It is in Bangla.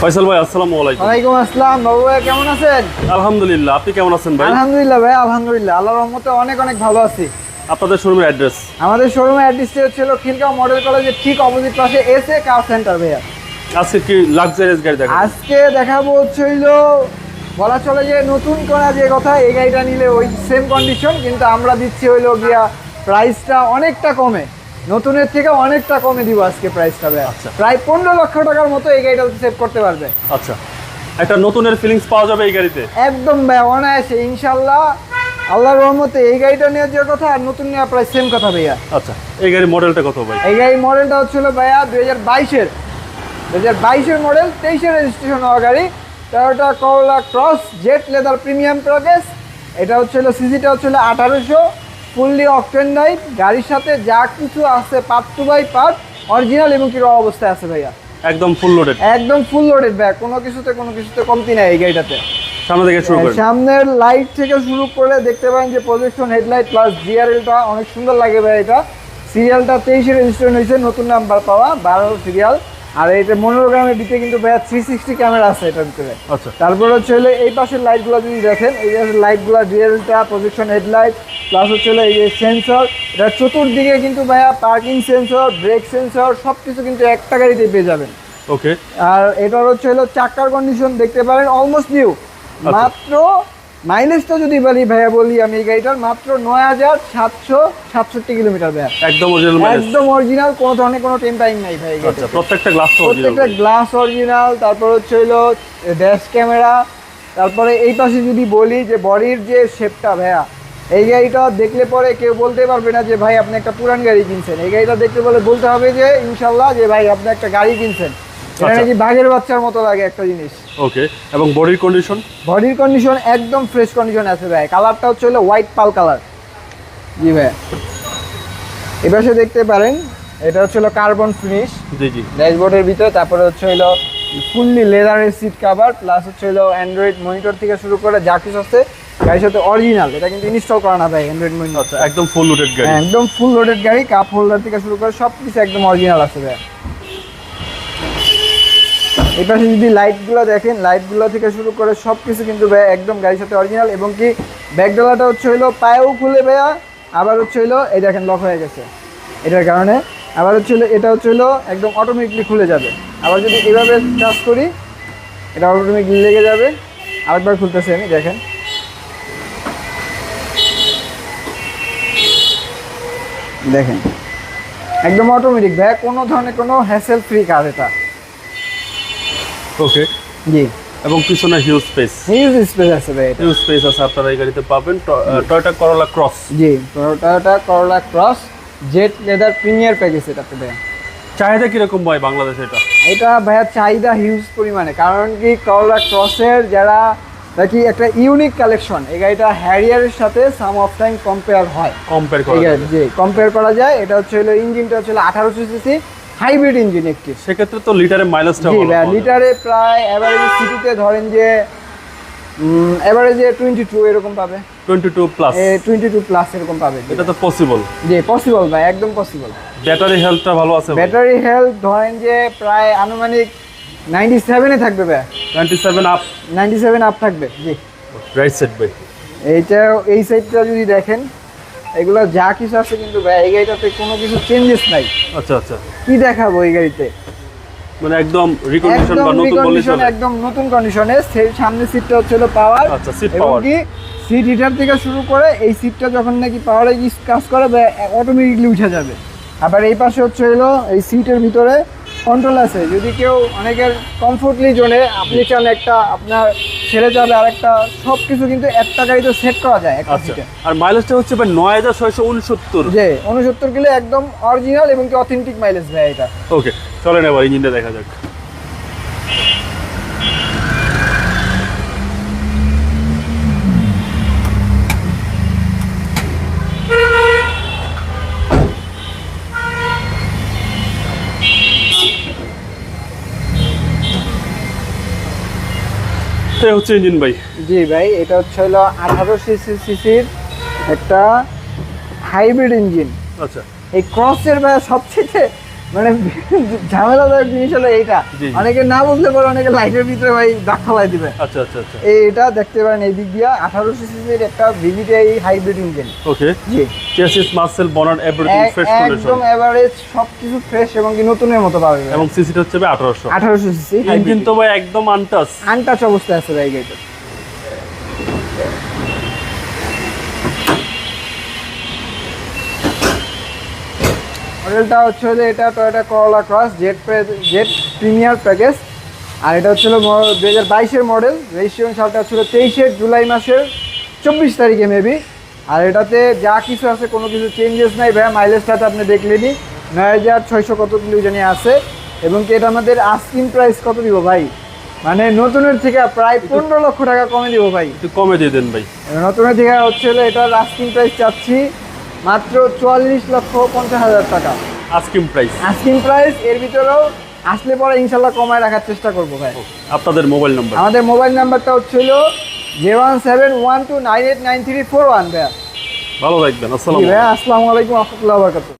ফয়সাল ভাই আসসালামু আলাইকুম। ওয়ালাইকুম আসসালাম বাবু ভাই কেমন আছেন? আলহামদুলিল্লাহ আপনি কেমন আছেন ভাই? আলহামদুলিল্লাহ ভাই আলহামদুলিল্লাহ। আল্লাহর রহমতে অনেক অনেক ভালো আছি। আপনাদের শোরুমের অ্যাড্রেস আমাদের শোরুমের অ্যাড্রেসটি হচ্ছিল খিলগাঁও মডেল কলেজের ঠিক অপোজিট পাশে এসে কার সেন্টার ভাইয়া। আজকে কি লাক্সারিয়াস গাড়ি দেখা আজকে দেখাবো হচ্ছে হইল বলা চলে যে নতুন করা যে কথা এই গাড়িটা নিলে ওই সেম কন্ডিশন কিন্তু আমরা দিচ্ছি হইল গিয়া প্রাইসটা অনেকটা কমে। নতুনের থেকে অনেকটা কমে দিব আজকে প্রাইসটা আচ্ছা। প্রায় পনেরো লক্ষ টাকার মতো এই গাড়িটা সেভ করতে পারবে। আচ্ছা। একটা নতুনের ফিলিংস পাওয়া যাবে এই গাড়িতে? একদম ভাই অনায়াসে ইনশাল্লাহ আল্লাহর রহমতে এই গাড়িটা নেওয়ার যে কথা আর নতুন নেওয়া প্রায় সেম কথা ভাইয়া। আচ্ছা এই গাড়ির মডেলটা কত ভাই? এই গাড়ির মডেলটা হচ্ছিল ভাইয়া দুই হাজার বাইশের। দু হাজার বাইশের মডেল তেইশের রেজিস্ট্রেশন হওয়া গাড়ি। তেরোটা Corolla cross Z leather premium প্রগেস এটা হচ্ছিল সিসিটা হচ্ছিল আঠারোশো। ফুললি অকটেন ডাইভ গাড়ির সাথে যা কিছু আছে part two by part original এবং কি র অবস্থায় আছে ভাইয়া। একদম ফুল লোডেড একদম ফুল লোডেড ব্যাগ কোনো কিছুতে কোনো কিছুতে কমতি নাই এই গাড়িটাতে। সামনে থেকে শুরু করেন সামনের লাইট থেকে শুরু করে দেখতে পারেন যে প্রজেকশন হেডলাইট প্লাস জিআরএলটা অনেক সুন্দর লাগে ভাই এটা। সিরিয়ালটা তেইশে রেজিস্ট্রেশন হয়েছে নতুন নাম্বার পাওয়া বারো সিরিয়াল আর এটা মনোগ্রামের ভিতরে কিন্তু ভাইয়া থ্রি সিক্সটি ক্যামেরা আছে এটার ভিতরে। আচ্ছা। তারপর হচ্ছে হলো এই পাশের লাইটগুলো যদি দেখেন এই যে লাইটগুলো ডিএলটা প্রজেকশন হেডলাইট প্লাস হচ্ছে হলো এই যে সেন্সর এটা চতুর্দিকে কিন্তু ভাইয়া পার্কিং সেন্সর ব্রেক সেন্সর সব কিছু কিন্তু একটা গাড়িতে পেয়ে যাবেন। ওকে আর এটার হচ্ছে হলো চাকার কন্ডিশন দেখতে পারেন অলমোস্ট নিউ মাত্র মাইলেজটা যদি বলি ভাইয়া বলি আমি এই গাড়িটার মাত্র নয় হাজার সাতশো সাতষট্টি কিলোমিটার ভাইয়া। একদম অরিজিনাল একদম অরিজিনাল কোনো ধরনের কোনো টেম্পারিং নাই ভাই আচ্ছা। প্রত্যেকটা গ্লাস প্রত্যেকটা গ্লাস অরিজিনাল তারপর হচ্ছে হলো ড্যাশ ক্যামেরা তারপরে এই পাশে যদি বলি যে বডির যে শেপটা ভাইয়া এই গাড়িটা দেখলে পরে কেউ বলতে পারবে না যে ভাই আপনি একটা পুরান গাড়ি কিনছেন। এই গাড়িটা দেখতে বলে বলতে হবে যে ইনশাল্লাহ যে ভাই আপনি একটা গাড়ি কিনছেন। এটা আচ্ছা। নাকি বাঘের বাচ্চার মতো লাগে একটা জিনিস। ওকে এবং বডির কন্ডিশন বডির কন্ডিশন একদম ফ্রেশ কন্ডিশন আছে ভাই। কালারটা হচ্ছে হলো হোয়াইট পাল কালার জি ভাই। এপাশে দেখতে পারেন এটা হচ্ছে হলো কার্বন ফিনিশ জি জি। ড্যাশবোর্ডের ভিতরে তারপরে হচ্ছে হলো ফুললি লেদারের সিট কাভার প্লাস হচ্ছে হলো অ্যান্ড্রয়েড মনিটর থেকে শুরু করে যা কিছু আছে গাড়ির সাথে অরিজিনাল এটা কিন্তু ইনস্টল করা না ভাই অ্যান্ড্রয়েড মনিটর আচ্ছা একদম ফুল লোডেড গাড়ি। একদম ফুল লোডেড গাড়ি কাপ হোল্ডার থেকে শুরু করে সব কিছু একদম অরিজিনাল আছে ভাই। এই পাশে যদি লাইটগুলো দেখেন লাইটগুলো থেকে শুরু করে সব কিছু কিন্তু ভাই একদম গাড়ির সাথে অরিজিনাল এবং কি ব্যাকডালাটা হচ্ছে হলো পায়েও খুলে ভাইয়া, আবার হচ্ছে হলো এই দেখেন লক হয়ে গেছে। এটার কারণে আবার হচ্ছে হলো এটা হচ্ছে হলো একদম অটোমেটিকলি খুলে যাবে। আবার যদি এভাবে টাচ করি, এটা অটোমেটিকলি লেগে যাবে। আরেকবার খুলতেছে আমি, দেখেন। দেখেন, একদম অটোমেটিক ভাই কোনো ধরনের কোনো হ্যাসেল ফ্রি কার এটা। ওকে জি। এবং পিছনে হিউজ স্পেস হিউজ স্পেস আছে ভাই হিউজ স্পেস আছে আপনারা এই গাড়িতে পাবেন। টয়োটা করলা ক্রস জি Toyota Corolla cross Z leather premier package এটাতে ভাইয়া চাহিদা কীরকম ভাই বাংলাদেশে এটা? এটা ভাইয়া চাহিদা হিউজ পরিমাণে। কারণ কি করলা ক্রসের যারা নাকি একটা ইউনিক কালেকশন এই গাড়িটা হ্যারিয়ারের সাথে সাম অফ টাইম কম্পেয়ার হয়। কম্পেয়ার করা গাড়ি জি কম্পেয়ার করা যায়। এটা হচ্ছে হলো ইঞ্জিনটা হচ্ছে আঠারোশো সিসি হাইব্রিড ইঞ্জিন একটি। সেক্ষেত্রে তো লিটারের মাইলেজটা লিটারে প্রায় অ্যাভারেজ সিটিতে ধরেন যে অ্যাভারেজে টোয়েন্টি টু এরকম পাবে। 22 প্লাস টোয়েন্টি টু প্লাস এরকম পাবে। এটা তো পসিবল জি পসিবল ভাই একদম পসিবল ব্যাটারি হেলথটা ভালো আছে ব্যাটারি হেলথ ধরেন যে প্রায় আনুমানিক নাইনটি সেভেনে থাকবে ভাই 97 আপ নাইনটি সেভেন আপ থাকবে জি। রাইট সেট ভাই। এইটা এই সাইডটা যদি দেখেন এগুলো যা কিছু আছে কিন্তু ভাই এই গাড়িটাতে কোনো কিছু চেঞ্জেস নাই। আচ্ছা আচ্ছা। কি দেখাবো এই গাড়িতে? মানে একদম রিকন্ডিশন বা নতুন বলে চলে একদম নতুন কন্ডিশনে সামনের সিটটা হচ্ছে পাওয়ার আচ্ছা, এবং power। কি সিট হিটার থেকে শুরু করে এই সিটটা যখন নাকি পাওয়ারে কাজ করে অটোমেটিকলি উঠে যাবে। আবার এই পাশে হচ্ছে হলো এই সিটের ভিতরে কন্ট্রোল আছে। যদি কেউ অনেকের কমফোর্টলি জোনে আপনি চান একটা আপনার ছেড়ে যাবে আর একটা সব কিছু কিন্তু একটা গাড়িতে সেট করা যায় মাইলেজটা সিটে আর মাইলেজটা হচ্ছে ভাই 9669 যে উনসত্তর। কিলো একদম অরিজিনাল এবং কি অথেন্টিক মাইলেজ দেয় এটা। ওকে চলেন এবার ইঞ্জিনটা দেখা যাক। এই হচ্ছে ইঞ্জিন ভাই। জি ভাই এটা হচ্ছে হলো আঠারো সিসি সিসির একটা হাইব্রিড ইঞ্জিন আচ্ছা। এই ক্রসের ভাই সবচেয়ে মানে ঝামেলাদায়ক জিনিস হলো এইটা। অনেকে না বুঝলে পরে অনেকে লাইটের ভিতরে ভাই দাগ ফেলাই দিবে। আচ্ছা আচ্ছা আচ্ছা। এইটা দেখতে পারেন এই দিক দিয়ে আঠারোশো সিসির একটা ভিভিটিআই হাইব্রিড ইঞ্জিন ওকে জি। চেসিস মাসেল বনার এভরিথিং ফ্রেশ একদম এভারেজ সবকিছু ফ্রেশ এবং কি নতুনের মতো পাবে এবং সিসিটা হচ্ছে ভাই আঠারোশো আঠারোশো সিসি ইঞ্জিন তো ভাই একদম আনটাস আনটাচ অবস্থায় আছে ভাই গাড়িটা। মডেলটা হচ্ছে হলো এটা Toyota Corolla cross Z Z premier package আর এটা হচ্ছিল দু হাজার বাইশের মডেল। রেজিস্ট্রেশন সালটা হচ্ছিল তেইশের জুলাই মাসের চব্বিশ তারিখে মেবি আর এটাতে যা কিছু আছে কোনো কিছু চেঞ্জেস নাই ভাই মাইলেজটা তো আপনি দেখলেনই নয় হাজার ছয়শো কত কিলো জানি আছে। এবং কি এটা আমাদের আস্কিং প্রাইস কত দিব ভাই? মানে নতুনের থেকে প্রায় পনেরো লক্ষ টাকা কমে দিব ভাই। একটু কমে দিয়ে দেন ভাই। নতুনের থেকে হচ্ছে এটার আস্কিং প্রাইস চাচ্ছি মাত্র চুয়াল্লিশ লক্ষ পঞ্চাশ হাজার টাকা। আস্কিং প্রাইস আস্কিং প্রাইস এর ভিতরেও আসলে পরে ইনশাল্লাহ কমায় রাখার চেষ্টা করব ভাই। আপনাদের মোবাইল নাম্বার আমাদের মোবাইল নাম্বারটা হচ্ছিল zero one seven one two nine eight nine three four one ভাইয়া। ভালো থাকবেন আসসালাম ভাইয়া আসসালামু আলাইকুম রহমতুল্লাহ বরকাত